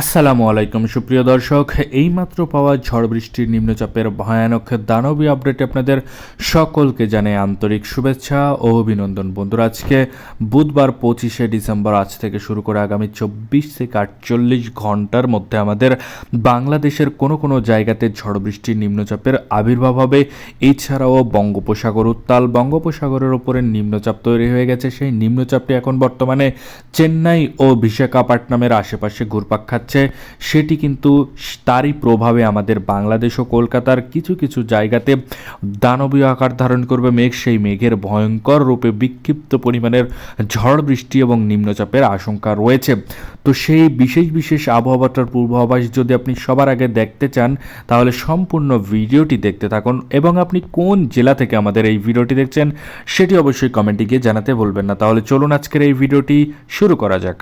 আসসালামু আলাইকুম, সুপ্রিয় দর্শক। এইমাত্র পাওয়া ঝড় বৃষ্টির নিম্নচাপের ভয়ানক দানবী আপডেটে আপনাদের সকলকে জানাই আন্তরিক শুভেচ্ছা ও অভিনন্দন। বন্ধুরা, আজকে বুধবার পঁচিশে ডিসেম্বর, আজ থেকে শুরু করে আগামী চব্বিশ থেকে আটচল্লিশ ঘণ্টার মধ্যে আমাদের বাংলাদেশের কোনো কোনো জায়গাতে ঝড় বৃষ্টির নিম্নচাপের আবির্ভাব হবে। এছাড়াও বঙ্গোপসাগর উত্তাল। বঙ্গোপসাগরের ওপরে নিম্নচাপ তৈরি হয়ে গেছে। সেই নিম্নচাপটি এখন বর্তমানে চেন্নাই ও বিশাখাপাট্টনামের আশেপাশে ঘুরপাক খাচ্ছে সেটি কিন্তু তারই প্রভাবে আমাদের বাংলাদেশ ও কলকাতার কিছু কিছু জায়গাতে দানবীয় আকার ধারণ করবে মেঘ। সেই মেঘের ভয়ঙ্কর রূপে বিক্ষিপ্ত পরিমাণের ঝড় বৃষ্টি এবং নিম্নচাপের আশঙ্কা রয়েছে। তো সেই বিশেষ বিশেষ আবহাওয়াটার পূর্বাভাস যদি আপনি সবার আগে দেখতে চান, তাহলে সম্পূর্ণ ভিডিওটি দেখতে থাকুন এবং আপনি কোন জেলা থেকে আমাদের এই ভিডিওটি দেখছেন, সেটি অবশ্যই কমেন্টে গিয়ে জানাতে বলবেন না। তাহলে চলুন আজকের এই ভিডিওটি শুরু করা যাক।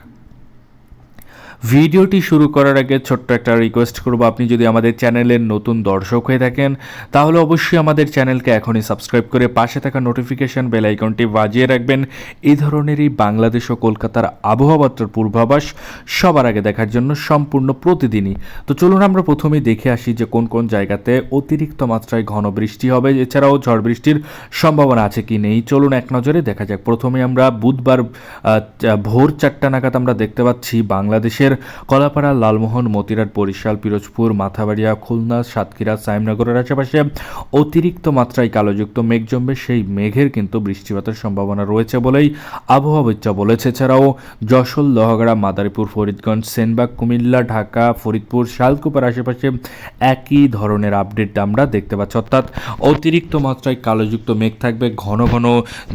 ভিডিওটি শুরু করার আগে ছোট্ট একটা রিকোয়েস্ট করব। আপনি যদি আমাদের চ্যানেলের নতুন দর্শক হয়ে থাকেন, তাহলে অবশ্যই আমাদের চ্যানেলকে এখনই সাবস্ক্রাইব করে পাশে থাকা নোটিফিকেশন বেল আইকনটি বাজিয়ে রাখবেন। এই ধরনেরই বাংলাদেশ ও কলকাতার আবহাওয়ার পূর্বাভাস সবার আগে দেখার জন্য সম্পূর্ণ প্রতিদিনই। তো চলুন আমরা প্রথমেই দেখে আসি যে কোন কোন জায়গাতে অতিরিক্ত মাত্রায় ঘন বৃষ্টি হবে। এছাড়াও ঝড় বৃষ্টির সম্ভাবনা আছে কি নেই? চলুন এক নজরে দেখা যাক। প্রথমে আমরা বুধবার ভোর চারটা নাগাদ আমরা দেখতে পাচ্ছি বাংলাদেশের কলাপাড়া, লালমোহন, মতিরাট, বরিশাল, পিরোজপুর, মাথাবাড়িয়া, খুলনা, সাতক্ষীরা, সাইমনগরের আশেপাশে অতিরিক্ত মাত্রায় কালোযুক্ত মেঘ জমবে। সেই মেঘের কিন্তু বৃষ্টিপাতের সম্ভাবনা রয়েছে বলেই আবহাওয়াবিদরা বলেছে। এছাড়াও যশোর, লোহাগড়া, মাদারীপুর, ফরিদগঞ্জ, সেনবাগ, কুমিল্লা, ঢাকা, ফরিদপুর, শালকুপার আশেপাশে একই ধরনের আপডেট আমরা দেখতে পাচ্ছি। অর্থাৎ অতিরিক্ত মাত্রায় কালোযুক্ত মেঘ থাকবে, ঘন ঘন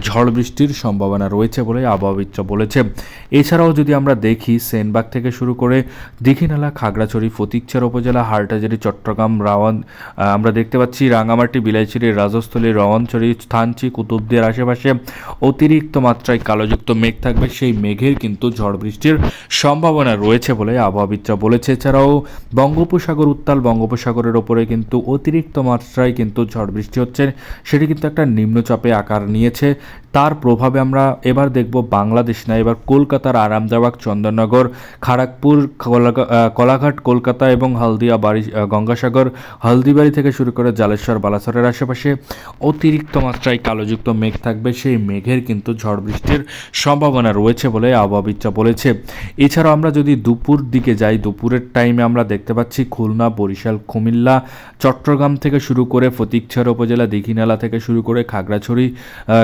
ঝড় বৃষ্টির সম্ভাবনা রয়েছে বলে আবহাওয়াবিদরা বলেছে। এছাড়াও যদি আমরা দেখি, সেনবাগ থেকে শুরু করে দীঘিনালা, খাগড়াছড়ি ফতিকচার উপজেলা হারটাজারি চট্টগ্রাম, রাওয়ান আমরা দেখতে পাচ্ছি রাঙামাটি, বিলাইছড়ি, রাজস্থলী রওয়ানছড়ি স্থানচি কুতুবদিয়ার আশেপাশে অতিরিক্ত মাত্রায় কালোযুক্ত মেঘ থাকবে। সেই মেঘের কিন্তু ঝড় বৃষ্টির সম্ভাবনা রয়েছে বলে আবহাওয়াবিদরা বলেছে। এছাড়াও বঙ্গোপসাগর উত্তাল, বঙ্গোপসাগরের ওপরে কিন্তু অতিরিক্ত মাত্রায় কিন্তু ঝড় বৃষ্টি হচ্ছে। সেটি কিন্তু একটা নিম্নচাপে আকার নিয়েছে। তার প্রভাবে আমরা এবার দেখব বাংলাদেশ না, এবার কলকাতার আরামদাবাগ চন্দননগর খড়গপুর কলাগা- কলাঘাট, কলকাতা এবং হলদিয়া বাড়ি গঙ্গাসাগর, হলদিবাড়ি থেকে শুরু করে জালেশ্বর, বালাসরের আশেপাশে অতিরিক্ত মাত্রায় কালোযুক্ত মেঘ থাকবে। সেই মেঘের কিন্তু ঝড় বৃষ্টির সম্ভাবনা রয়েছে বলে আবহাওয়াবিদরা বলেছে। এছাড়াও আমরা যদি দুপুর দিকে যাই, দুপুরের টাইমে আমরা দেখতে পাচ্ছি খুলনা, বরিশাল, কুমিল্লা, চট্টগ্রাম থেকে শুরু করে ফতিকছড়া উপজেলা, দীঘিনালা থেকে শুরু করে খাগড়াছড়ি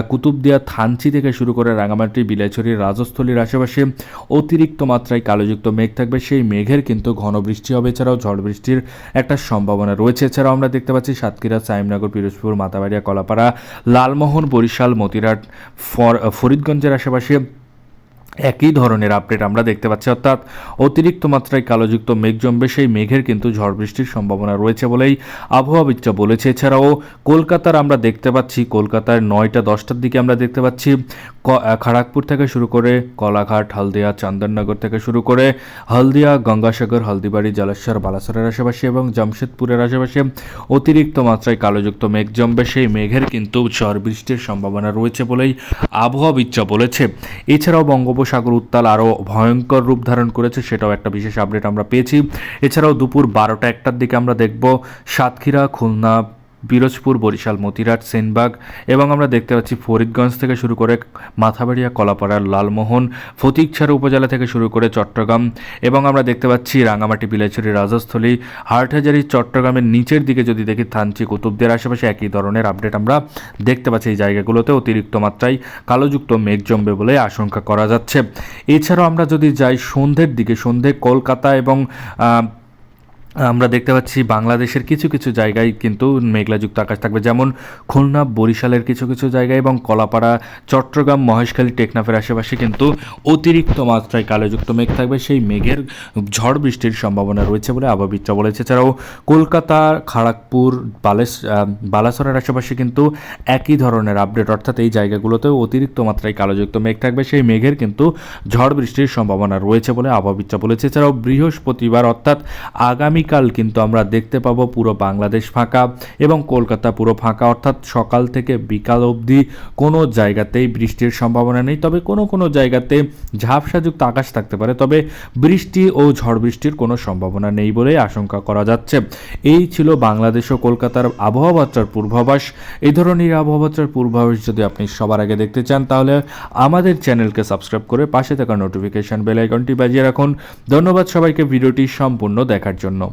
কুতুবদিয়া, থানচি থেকে শুরু করে রাঙামাটি বিলাইছড়ি, রাজস্থলীর আশেপাশে অতিরিক্ত মাত্রায় কালোযুক্ত মেঘ থাকবে, সেই মেঘের কিন্তু ঘন বৃষ্টি হবে, এছাড়াও ঝড় বৃষ্টির একটা সম্ভাবনা রয়েছে। এছাড়াও আমরা দেখতে পাচ্ছি সাতক্ষীরা, সাইমনগর, পিরোজপুর, মাতাবাড়িয়া, কলাপাড়া, লালমোহন, বরিশাল মতিরাট ফর- ফরিদগঞ্জের আশেপাশে একই ধরনের আপডেট আমরা দেখতে পাচ্ছি। অর্থাৎ অতিরিক্ত মাত্রায় কালোযুক্ত মেঘ জমবে, সেই মেঘের কিন্তু ঝড় বৃষ্টির সম্ভাবনা রয়েছে বলেই আবহাওয়াবিদরা বলেছে। এছাড়াও কলকাতার আমরা দেখতে পাচ্ছি, কলকাতার নয়টা দশটার দিকে আমরা দেখতে পাচ্ছি। খড়গপুর থেকে শুরু করে কলাঘাট, হলদিয়া, চন্দননগর থেকে শুরু করে হলদিয়া, গঙ্গাসাগর, হলদিবাড়ি, জলেশ্বর, বালাসরের আশেপাশে এবং জামশেদপুরের আশেপাশে অতিরিক্ত মাত্রায় কালোযুক্ত মেঘ জমবে, সেই মেঘের কিন্তু ঝড় বৃষ্টির সম্ভাবনা রয়েছে বলেই আবহাওয়াবিদরা বলেছে। এছাড়াও বঙ্গোপসাগর উত্তাল আরও ভয়ঙ্কর রূপ ধারণ করেছে, সেটাও একটা বিশেষ আপডেট আমরা পেয়েছি। এছাড়াও দুপুর বারোটা একটার দিকে আমরা দেখব সাতক্ষীরা, খুলনা পিরোজপুর বরিশাল, মতিরাট, সেনবাগ এবং আমরা দেখতে পাচ্ছি ফরিদগঞ্জ থেকে শুরু করে মাথাবাড়িয়া কলাপাড়ার লালমোহন, ফতিকছাড়া উপজেলা থেকে শুরু করে চট্টগ্রাম এবং আমরা দেখতে পাচ্ছি রাঙামাটি বিলাইছড়ি রাজস্থলী, হাটহাজারি, চট্টগ্রামের নিচের দিকে যদি দেখি থানচি, কুতুবদের আশেপাশে একই ধরনের আপডেট আমরা দেখতে পাচ্ছি এই জায়গাগুলোতে অতিরিক্ত মাত্রায় কালোযুক্ত মেঘ জমবে বলে আশঙ্কা করা যাচ্ছে। এছাড়াও আমরা যদি যাই সন্ধ্যের দিকে, সন্ধ্যে কলকাতা এবং আমরা দেখতে পাচ্ছি বাংলাদেশের কিছু কিছু জায়গায় কিন্তু মেঘলাযুক্ত আকাশ থাকবে। যেমন খুলনা, বরিশালের কিছু কিছু জায়গায় এবং কলাপাড়া, চট্টগ্রাম, মহেশখালী, টেকনাফের আশেপাশে কিন্তু অতিরিক্ত মাত্রায় কালোযুক্ত মেঘ থাকবে। সেই মেঘের ঝড় বৃষ্টির সম্ভাবনা রয়েছে বলে আবহাবিদরা বলেছে। এছাড়াও কলকাতা, খড়গপুর, বালেস বালাসরের আশেপাশে কিন্তু একই ধরনের আপডেট। অর্থাৎ এই জায়গাগুলোতেও অতিরিক্ত মাত্রায় কালোযুক্ত মেঘ থাকবে। সেই মেঘের কিন্তু ঝড় বৃষ্টির সম্ভাবনা রয়েছে বলে আবহাবিদরা বলেছে। এছাড়াও বৃহস্পতিবার অর্থাৎ আগামী আগামীকাল কিন্তু আমরা দেখতে পাবো পুরো বাংলাদেশ ফাঁকা এবং কলকাতা পুরো ফাঁকা, অর্থাৎ সকাল থেকে বিকাল অবধি কোনো জায়গাতেই বৃষ্টির সম্ভাবনা নেই। তবে কোনো কোনো জায়গাতে ঝাপসাযুক্ত আকাশ থাকতে পারে, তবে বৃষ্টি ও ঝড় বৃষ্টির কোনো সম্ভাবনা নেই বলেই আশঙ্কা করা যাচ্ছে। এই ছিল বাংলাদেশ ও কলকাতার আবহাওয়াবার্তার পূর্বাভাস। এই ধরনের আবহাওয়া বার্তার পূর্বাভাস যদি আপনি সবার আগে দেখতে চান, তাহলে আমাদের চ্যানেলকে সাবস্ক্রাইব করে পাশে থাকা নোটিফিকেশন বেল আইকনটি বাজিয়ে রাখুন। ধন্যবাদ সবাইকে, ভিডিওটি সম্পূর্ণ দেখার জন্য।